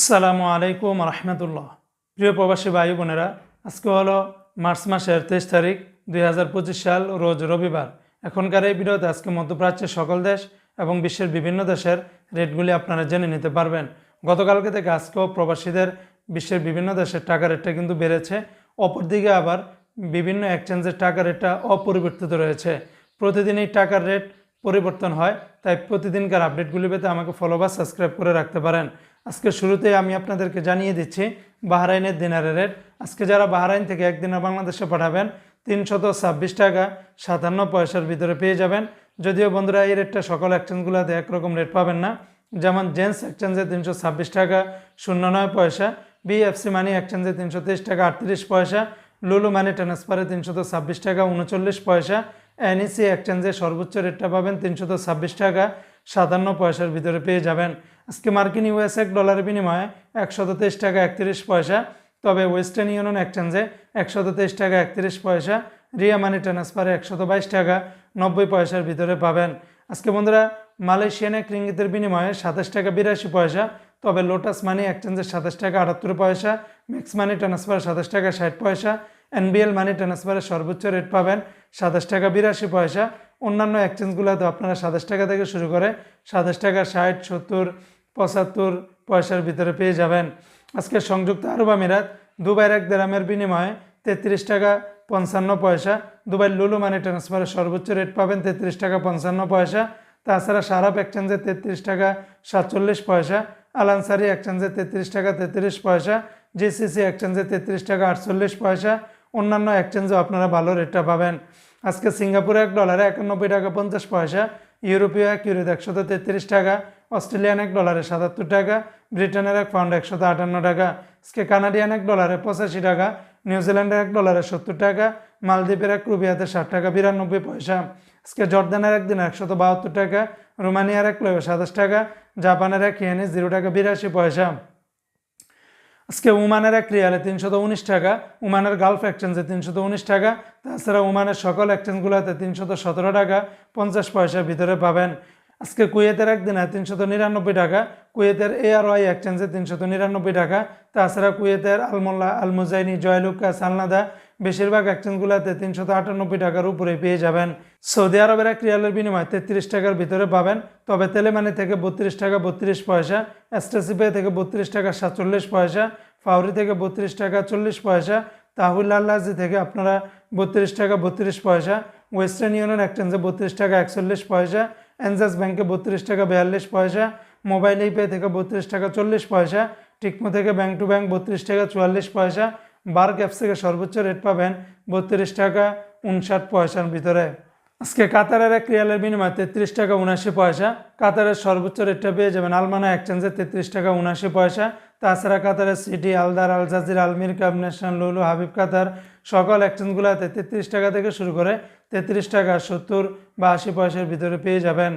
আসসালামু আলাইকুম রহমতুল্লাহ। প্রিয় প্রবাসী ভাই বোনেরা, আজকে হলো মার্চ মাসের তেইশ তারিখ দুই হাজার পঁচিশ সাল, রোজ রবিবার। এখনকার এই ভিডিওতে আজকে মধ্যপ্রাচ্যের সকল দেশ এবং বিশ্বের বিভিন্ন দেশের রেটগুলি আপনারা জেনে নিতে পারবেন। গতকালকে থেকে আজকেও প্রবাসীদের বিশ্বের বিভিন্ন দেশের টাকা রেটটা কিন্তু বেড়েছে। অপরদিকে আবার বিভিন্ন এক্সচেঞ্জের টাকা রেটটা অপরিবর্তিত রয়েছে। প্রতিদিন এই টাকার রেট পরিবর্তন হয়, তাই প্রতিদিনকার আপডেটগুলি পেতে আমাকে ফলো বা সাবস্ক্রাইব করে রাখতে পারেন। আজকে শুরুতে আমি আপনাদেরকে জানিয়ে দিচ্ছি, বাহরাইনের দিনারের রেট আজকে যারা বাহরাইন থেকে একদিনের বাংলাদেশে পাঠাবেন, তিনশত ছাব্বিশ টাকা সাতান্ন পয়সার ভিতরে পেয়ে যাবেন। যদিও বন্ধুরা, এই রেটটা সকল এক্সচেঞ্জগুলোতে একরকম রেট পাবেন না। যেমন জেন্টস এক্সচেঞ্জে তিনশো ছাব্বিশ টাকা, শূন্য নয় পয়সা, বিএফসি মানি এক্সচেঞ্জে তিনশো তেইশ টাকা আটত্রিশ পয়সা, লুলু মানি ট্রান্সফারে তিনশত ছাব্বিশ টাকা উনচল্লিশ পয়সা এনইসি এক্সচেঞ্জে সর্বোচ্চ রেটটা পাবেন তিনশত ছাব্বিশ টাকা। সাতান্ন পয়সার ভিতরে পেয়ে যাবেন। আজকে মার্কিন ইউএস এক ডলারের বিনিময়ে একশত তেইশ টাকা একত্রিশ পয়সা। তবে ওয়েস্টার্ন ইউনিয়ন এক্সচেঞ্জে একশত তেইশ টাকা একত্রিশ পয়সা। রিয়া মানি ট্রান্সফারে একশত বাইশ টাকা নব্বই পয়সার ভিতরে পাবেন। আজকে বন্ধুরা, মালয়েশিয়ান এক রিঙ্গিতের বিনিময়ে সাতাশ টাকা বিরাশি পয়সা। তবে লোটাস মানি এক্সচেঞ্জের সাতাশ টাকা আটাত্তর পয়সা। ম্যাক্স মানি ট্রান্সফার সাতাশ টাকা ষাট পয়সা। এনবিএল মানি ট্রান্সফারের সর্বোচ্চ রেট পাবেন সাতাশ টাকা বিরাশি পয়সা। অন্যান্য এক্সচেঞ্জগুলোতে আপনারা সাতাশ টাকা থেকে শুরু করে সাতাশ টাকা ষাট, সত্তর, পঁচাত্তর পয়সার ভিতরে পেয়ে যাবেন। আজকে সংযুক্ত আরব আমিরাত দুবাইয়ের এক দেরামের বিনিময়ে তেত্রিশ টাকা পঞ্চান্ন পয়সা। দুবাই লুলু মানি ট্রান্সফারের সর্বোচ্চ রেট পাবেন তেত্রিশ টাকা পঞ্চান্ন পয়সা। তাছাড়া সারাপ এক্সচেঞ্জে তেত্রিশ টাকা সাতচল্লিশ পয়সা। আলানসারি এক্সচেঞ্জে তেত্রিশ টাকা তেত্রিশ পয়সা। জিসিসি এক্সচেঞ্জে তেত্রিশ টাকা আটচল্লিশ পয়সা। অন্যান্য এক্সচেঞ্জেও আপনারা ভালো রেটটা পাবেন। আজকে সিঙ্গাপুরে এক ডলারে একানব্বই টাকা পঞ্চাশ পয়সা, ইউরোপীয় এক ইউরোত একশত তেত্রিশ টাকা, অস্ট্রেলিয়ান এক ডলারে সাতাত্তর টাকা, ব্রিটেনের এক পাউন্ড একশত আটান্ন টাকা, আজকে কানাডিয়ান এক ডলারে পঁচাশি টাকা নিউজিল্যান্ডের এক ডলারে সত্তর টাকা, মালদ্বীপের এক রুবিয়াতে ষাট টাকা, বিরানব্বই পয়সা। আজকে জর্দানের একদিন একশত বাহাত্তর টাকা, রোমানিয়ার এক লোয়ে সাতাশ টাকা, জাপানের এক ইয়েনে জিরো টাকা, বিরাশি পয়সা। আজকে উমানের এক রিয়ালে তিনশত উনিশ টাকা, উমানের গালফ এক্সচেঞ্জে তিনশত উনিশ টাকা, তাছাড়া উমানের সকল এক্সচেঞ্জগুলোতে তিনশত সতেরো টাকা, পঞ্চাশ পয়সার ভিতরে পাবেন। আজকে কুয়েতের একদিনে তিনশত নিরানব্বই টাকা, কুয়েতের এআরওয়াই এক্সচেঞ্জে তিনশত নিরানব্বই টাকা, তাছাড়া কুয়েতের আলমোল্লা, আলমুজাইনি, জয়লুকা, সালনাদা বেশিরভাগ এক্সচেঞ্জগুলোতে তিনশত আটানব্বই টাকার উপরে পেয়ে যাবেন। সৌদি আরবের এক রিয়ালের বিনিময়ে তেত্রিশ টাকার ভিতরে পাবেন। তবে তেলেমানি থেকে বত্রিশ টাকা বত্রিশ পয়সা, এসটিসিপে থেকে বত্রিশ টাকা সাতচল্লিশ পয়সা, ফাউরি থেকে বত্রিশ টাকা চল্লিশ পয়সা, তাহুল আল্লাজি থেকে আপনারা বত্রিশ টাকা বত্রিশ পয়সা, ওয়েস্টার্ন ইউনিয়ন এক্সচেঞ্জে বত্রিশ টাকা একচল্লিশ পয়সা, এনজাস ব্যাংকে বত্রিশ টাকা বিয়াল্লিশ পয়সা, মোবাইল ইপে থেকে বত্রিশ টাকা চল্লিশ পয়সা, টিকমো থেকে ব্যাংক টু ব্যাংক বত্রিশ টাকা চুয়াল্লিশ পয়সা বার ক্যাপস থেকে সর্বোচ্চ রেট পাবেন বত্রিশ টাকা উনষাট পয়সার ভিতরে। আজকে কাতারের এক রিয়ালের বিনিময়ে তেত্রিশ টাকা উনাশি পয়সা। কাতারের সর্বোচ্চ রেটটা পেয়ে যাবেন আলমানা এক্সচেঞ্জে তেত্রিশ টাকা উনাশি পয়সা। তাছাড়া কাতারের সিটি, আলদার, আল জাজির আলমির কাব ন্যাশনাল লুলু, হাবিব কাতার সকল এক্সচেঞ্জগুলোতে তেত্রিশ টাকা থেকে শুরু করে তেত্রিশ টাকা সত্তর বা আশি পয়সার ভিতরে পেয়ে যাবেন।